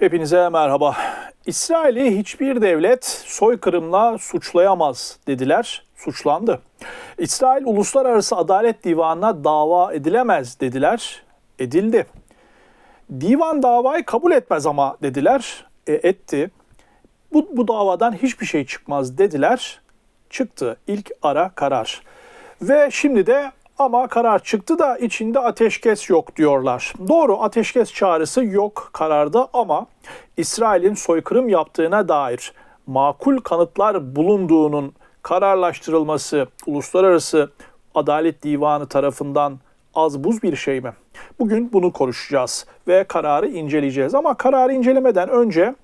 Hepinize merhaba. İsrail'i hiçbir devlet soykırımla suçlayamaz dediler, suçlandı. İsrail Uluslararası Adalet Divanı'na dava edilemez dediler, edildi. Divan davayı kabul etmez ama dediler, e, etti. Bu, bu davadan hiçbir şey çıkmaz dediler, çıktı ilk ara karar. Ve şimdi de ama karar çıktı da içinde ateşkes yok diyorlar. Doğru ateşkes çağrısı yok kararda ama İsrail'in soykırım yaptığına dair makul kanıtlar bulunduğunun kararlaştırılması Uluslararası Adalet Divanı tarafından az buz bir şey mi? Bugün bunu konuşacağız ve kararı inceleyeceğiz. Ama kararı incelemeden önce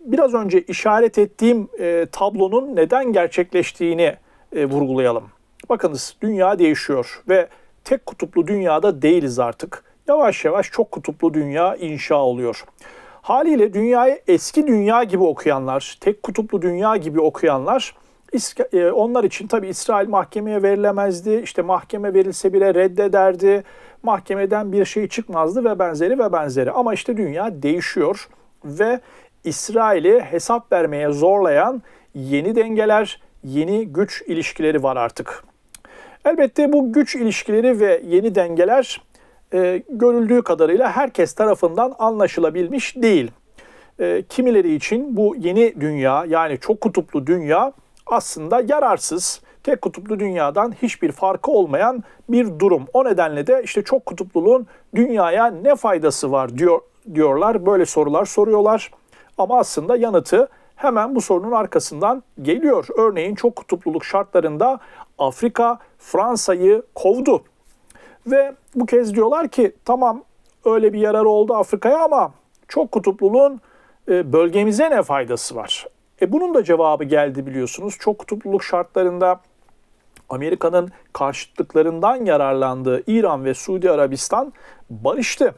biraz önce işaret ettiğim e, tablonun neden gerçekleştiğini e, vurgulayalım. Bakınız dünya değişiyor ve tek kutuplu dünyada değiliz artık. Yavaş yavaş çok kutuplu dünya inşa oluyor. Haliyle dünyayı eski dünya gibi okuyanlar, tek kutuplu dünya gibi okuyanlar e, onlar için tabi İsrail mahkemeye verilemezdi. İşte mahkeme verilse bile reddederdi. Mahkemeden bir şey çıkmazdı ve benzeri ve benzeri. Ama işte dünya değişiyor ve İsrail'i hesap vermeye zorlayan yeni dengeler, yeni güç ilişkileri var artık. Elbette bu güç ilişkileri ve yeni dengeler e, görüldüğü kadarıyla herkes tarafından anlaşılabilmiş değil. E, kimileri için bu yeni dünya yani çok kutuplu dünya aslında yararsız, tek kutuplu dünyadan hiçbir farkı olmayan bir durum. O nedenle de işte çok kutupluluğun dünyaya ne faydası var diyor diyorlar. Böyle sorular soruyorlar. Ama aslında yanıtı hemen bu sorunun arkasından geliyor. Örneğin çok kutupluluk şartlarında Afrika Fransa'yı kovdu. Ve bu kez diyorlar ki tamam öyle bir yarar oldu Afrika'ya ama çok kutupluluğun e, bölgemize ne faydası var? E bunun da cevabı geldi biliyorsunuz. Çok kutupluluk şartlarında Amerika'nın karşıtlıklarından yararlandığı İran ve Suudi Arabistan barıştı.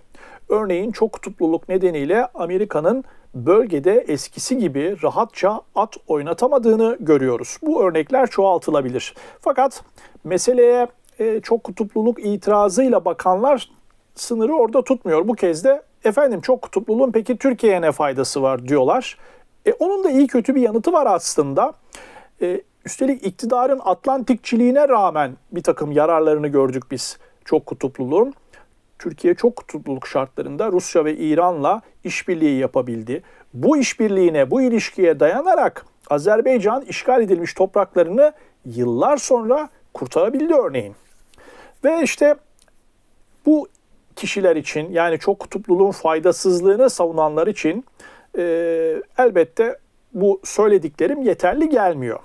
Örneğin çok kutupluluk nedeniyle Amerika'nın bölgede eskisi gibi rahatça at oynatamadığını görüyoruz. Bu örnekler çoğaltılabilir. Fakat meseleye e, çok kutupluluk itirazıyla bakanlar sınırı orada tutmuyor. Bu kez de efendim çok kutupluluğun peki Türkiye'ye ne faydası var diyorlar. E, onun da iyi kötü bir yanıtı var aslında. E, üstelik iktidarın Atlantikçiliğine rağmen bir takım yararlarını gördük biz çok kutupluluğun. Türkiye çok kutupluluk şartlarında Rusya ve İran'la işbirliği yapabildi. Bu işbirliğine, bu ilişkiye dayanarak Azerbaycan işgal edilmiş topraklarını yıllar sonra kurtarabildi örneğin. Ve işte bu kişiler için yani çok kutupluluğun faydasızlığını savunanlar için e, elbette bu söylediklerim yeterli gelmiyor.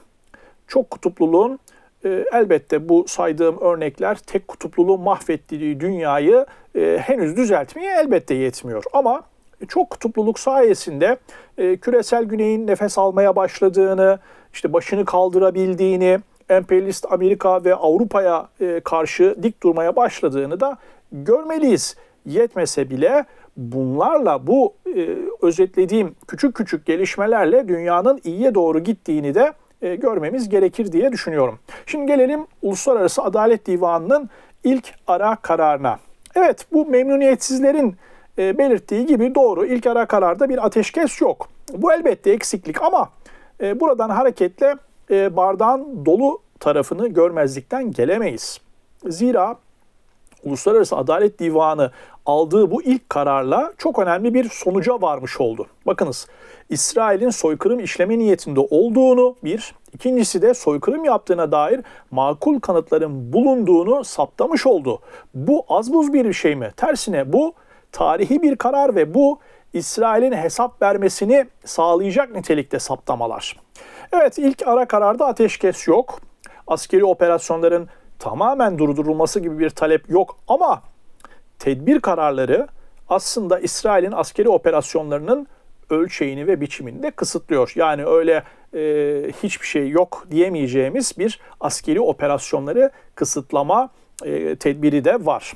Çok kutupluluğun e, elbette bu saydığım örnekler tek kutupluluğu mahvettiği dünyayı e, henüz düzeltmeye elbette yetmiyor. Ama çok kutupluluk sayesinde e, küresel güneyin nefes almaya başladığını, işte başını kaldırabildiğini, emperyalist Amerika ve Avrupa'ya e, karşı dik durmaya başladığını da görmeliyiz. Yetmese bile bunlarla bu e, özetlediğim küçük küçük gelişmelerle dünyanın iyiye doğru gittiğini de e, görmemiz gerekir diye düşünüyorum. Şimdi gelelim Uluslararası Adalet Divanı'nın ilk ara kararına. Evet bu memnuniyetsizlerin e, belirttiği gibi doğru ilk ara kararda bir ateşkes yok. Bu elbette eksiklik ama e, buradan hareketle e, bardağın dolu tarafını görmezlikten gelemeyiz. Zira Uluslararası Adalet Divanı aldığı bu ilk kararla çok önemli bir sonuca varmış oldu. Bakınız İsrail'in soykırım işleme niyetinde olduğunu bir, ikincisi de soykırım yaptığına dair makul kanıtların bulunduğunu saptamış oldu. Bu az buz bir şey mi? Tersine bu tarihi bir karar ve bu İsrail'in hesap vermesini sağlayacak nitelikte saptamalar. Evet ilk ara kararda ateşkes yok. Askeri operasyonların tamamen durdurulması gibi bir talep yok ama tedbir kararları aslında İsrail'in askeri operasyonlarının ölçeğini ve biçimini de kısıtlıyor. Yani öyle e, hiçbir şey yok diyemeyeceğimiz bir askeri operasyonları kısıtlama e, tedbiri de var.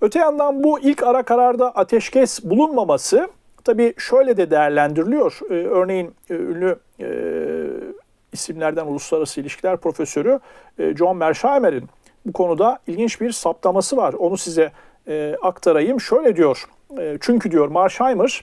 Öte yandan bu ilk ara kararda ateşkes bulunmaması tabii şöyle de değerlendiriliyor. E, örneğin e, ünlü e, isimlerden uluslararası ilişkiler profesörü e, John Mersheimer'in bu konuda ilginç bir saptaması var. Onu size e, aktarayım. Şöyle diyor E, çünkü diyor Marsheimer,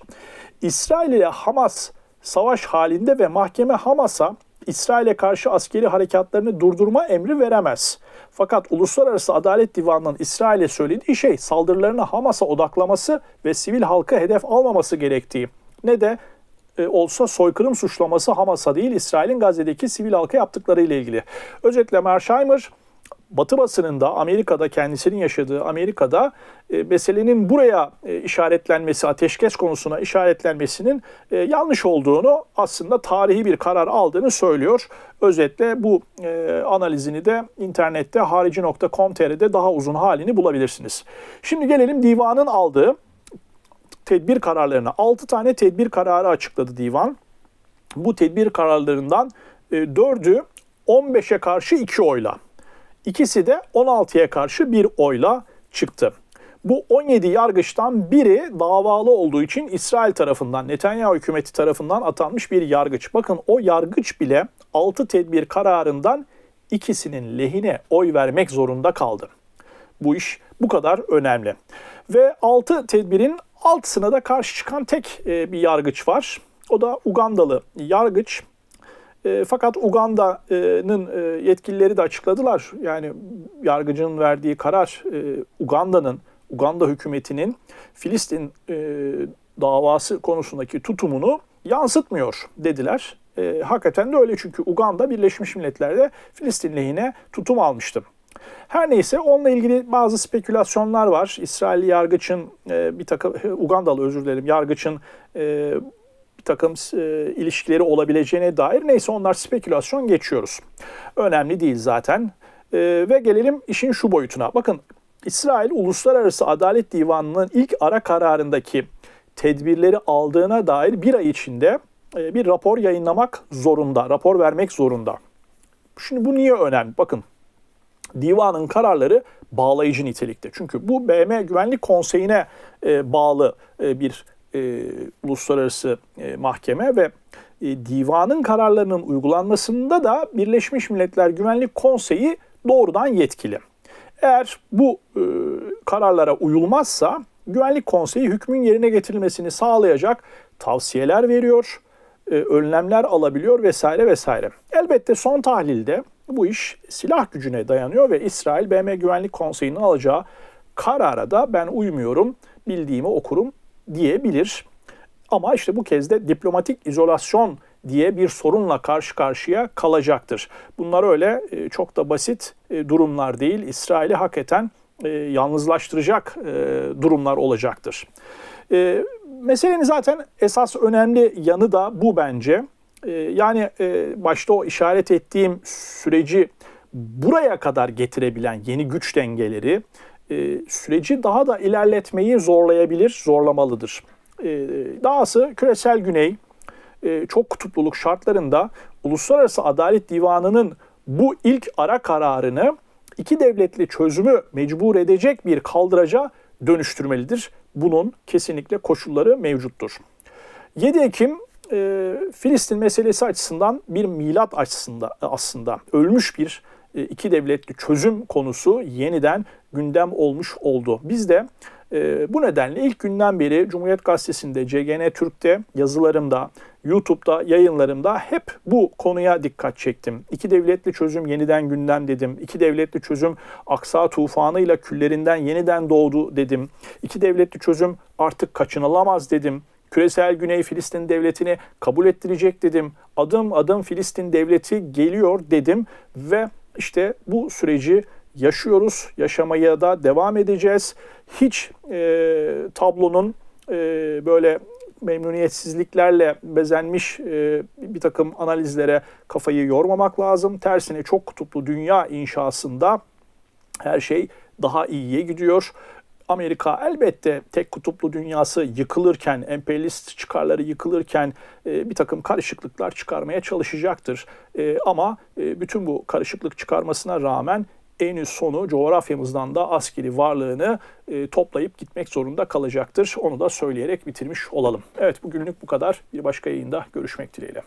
İsrail ile Hamas savaş halinde ve mahkeme Hamas'a İsrail'e karşı askeri harekatlarını durdurma emri veremez. Fakat Uluslararası Adalet Divanı'nın İsrail'e söylediği şey saldırılarını Hamas'a odaklaması ve sivil halkı hedef almaması gerektiği. Ne de e, olsa soykırım suçlaması Hamas'a değil İsrail'in Gazze'deki sivil halka yaptıkları ile ilgili. Özetle Mersheimer Batı basınında Amerika'da kendisinin yaşadığı Amerika'da e, meselenin buraya e, işaretlenmesi, ateşkes konusuna işaretlenmesinin e, yanlış olduğunu aslında tarihi bir karar aldığını söylüyor. Özetle bu e, analizini de internette harici.com.tr'de daha uzun halini bulabilirsiniz. Şimdi gelelim divanın aldığı tedbir kararlarına. 6 tane tedbir kararı açıkladı divan. Bu tedbir kararlarından e, 4'ü 15'e karşı 2 oyla. İkisi de 16'ya karşı bir oyla çıktı. Bu 17 yargıçtan biri davalı olduğu için İsrail tarafından, Netanyahu hükümeti tarafından atanmış bir yargıç. Bakın o yargıç bile 6 tedbir kararından ikisinin lehine oy vermek zorunda kaldı. Bu iş bu kadar önemli. Ve 6 tedbirin altısına da karşı çıkan tek e, bir yargıç var. O da Ugandalı yargıç. E, fakat Uganda'nın e, yetkilileri de açıkladılar. Yani yargıcın verdiği karar e, Uganda'nın, Uganda hükümetinin Filistin e, davası konusundaki tutumunu yansıtmıyor dediler. E, hakikaten de öyle çünkü Uganda Birleşmiş Milletler'de Filistin lehine tutum almıştı. Her neyse onunla ilgili bazı spekülasyonlar var. İsrail yargıçın e, bir takım Ugandalı özür dilerim yargıçın e, bir takım e, ilişkileri olabileceğine dair neyse onlar spekülasyon geçiyoruz. Önemli değil zaten. E, ve gelelim işin şu boyutuna. Bakın İsrail Uluslararası Adalet Divanı'nın ilk ara kararındaki tedbirleri aldığına dair bir ay içinde e, bir rapor yayınlamak zorunda, rapor vermek zorunda. Şimdi bu niye önemli? Bakın divanın kararları bağlayıcı nitelikte. Çünkü bu BM Güvenlik Konseyi'ne e, bağlı e, bir e, uluslararası e, mahkeme ve e, divanın kararlarının uygulanmasında da Birleşmiş Milletler Güvenlik Konseyi doğrudan yetkili. Eğer bu e, kararlara uyulmazsa Güvenlik Konseyi hükmün yerine getirilmesini sağlayacak tavsiyeler veriyor, e, önlemler alabiliyor vesaire vesaire. Elbette son tahlilde bu iş silah gücüne dayanıyor ve İsrail BM Güvenlik Konseyi'nin alacağı karara da ben uymuyorum, bildiğimi okurum diyebilir. Ama işte bu kez de diplomatik izolasyon diye bir sorunla karşı karşıya kalacaktır. Bunlar öyle e, çok da basit e, durumlar değil. İsrail'i hakikaten e, yalnızlaştıracak durumlar olacaktır. Meselenin zaten esas önemli yanı da bu bence. Yani başta o işaret ettiğim süreci buraya kadar getirebilen yeni güç dengeleri süreci daha da ilerletmeyi zorlayabilir, zorlamalıdır. Dahası küresel güney çok kutupluluk şartlarında Uluslararası Adalet Divanı'nın bu ilk ara kararını iki devletli çözümü mecbur edecek bir kaldıraca dönüştürmelidir. Bunun kesinlikle koşulları mevcuttur. 7 Ekim e, Filistin meselesi açısından bir milat açısında aslında ölmüş bir e, iki devletli çözüm konusu yeniden gündem olmuş oldu. Biz de e, bu nedenle ilk günden beri Cumhuriyet Gazetesi'nde, CGN Türk'te, yazılarımda, YouTube'da, yayınlarımda hep bu konuya dikkat çektim. İki devletli çözüm yeniden gündem dedim. İki devletli çözüm Aksa tufanıyla küllerinden yeniden doğdu dedim. İki devletli çözüm artık kaçınılamaz dedim. Küresel Güney Filistin Devleti'ni kabul ettirecek dedim. Adım adım Filistin Devleti geliyor dedim ve işte bu süreci yaşıyoruz, yaşamaya da devam edeceğiz. Hiç e, tablonun e, böyle memnuniyetsizliklerle bezenmiş e, bir takım analizlere kafayı yormamak lazım. Tersine çok kutuplu dünya inşasında her şey daha iyiye gidiyor. Amerika elbette tek kutuplu dünyası yıkılırken, emperyalist çıkarları yıkılırken e, bir takım karışıklıklar çıkarmaya çalışacaktır. E, ama e, bütün bu karışıklık çıkarmasına rağmen en sonu coğrafyamızdan da askeri varlığını e, toplayıp gitmek zorunda kalacaktır. Onu da söyleyerek bitirmiş olalım. Evet bugünlük bu kadar. Bir başka yayında görüşmek dileğiyle.